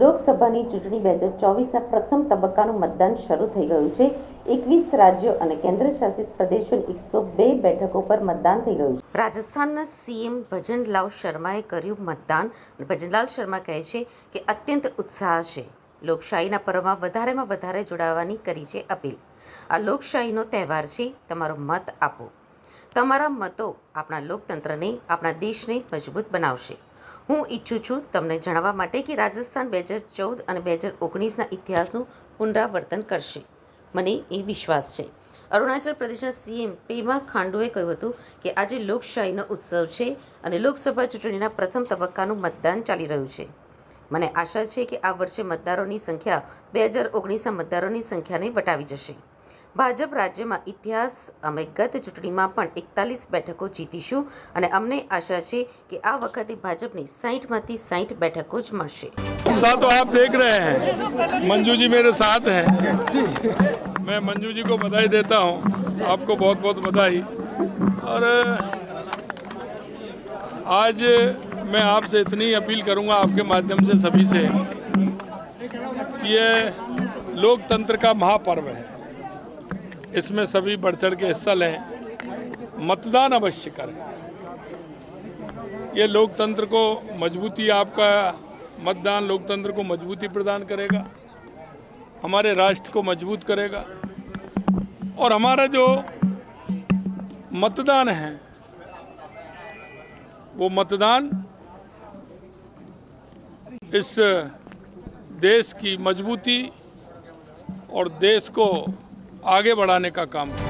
લોકસભાની ચૂંટણી બે હજાર ચોવીસના પ્રથમ તબક્કાનું મતદાન શરૂ થઈ ગયું છે. એકવીસ રાજ્યો અને કેન્દ્રશાસિત પ્રદેશોની એકસો બે બેઠકો પર મતદાન થઈ રહ્યું છે. રાજસ્થાનના સીએમ ભજનલાલ શર્માએ કર્યું મતદાન. ભજનલાલ શર્મા કહે છે કે અત્યંત ઉત્સાહ છે. લોકશાહીના પર્વમાં વધારેમાં વધારે જોડાવાની કરી છે અપીલ. આ લોકશાહીનો તહેવાર છે. તમારો મત આપો. તમારા મતો આપણા લોકતંત્રને, આપણા દેશને મજબૂત બનાવશે. હું ઈચ્છું છું તમને જણાવવા માટે કે રાજસ્થાન બે હજાર ચૌદ અને બે હજાર ઓગણીસના ઇતિહાસનું પુનરાવર્તન કરશે. મને એ વિશ્વાસ છે. અરુણાચલ પ્રદેશના સીએમ પેમા ખાંડુએ કહ્યું હતું કે આજે લોકશાહીનો ઉત્સવ છે અને લોકસભા ચૂંટણીના પ્રથમ તબક્કાનું મતદાન ચાલી રહ્યું છે. મને આશા છે કે આ વર્ષે મતદારોની સંખ્યા બે હજાર ઓગણીસના મતદારોની સંખ્યાને વટાવી જશે. ભાજપ રાજ્યમાં ઇતિહાસ અમે ગત ચૂંટણીમાં પણ એકતાલીસ બેઠકો જીતીશું અને અમને આશા છે કે આ વખતે ભાજપને સાહીઠમાંથી સાહીઠ બેઠકો જ મળશે उत्साह तो आप देख रहे हैं मंजू जी मेरे साथ हैं मैं मंजू जी को बधाई देता हूं आपको बहुत बहुत बधाई और आज मैं आपसे इतनी अपील करूंगा आपके माध्यम से सभी से ये लोकतंत्र का महापर्व है इसमें सभी बढ़ चढ़ के हिस्सा लें। मतदान अवश्य करें। ये लोकतंत्र को मजबूती आपका, मतदान लोकतंत्र को मजबूती प्रदान करेगा, हमारे राष्ट्र को मज़बूत करेगा, और हमारा जो मतदान है, वो मतदान इस देश की मजबूती और देश को आगे बढ़ाने का काम करेगा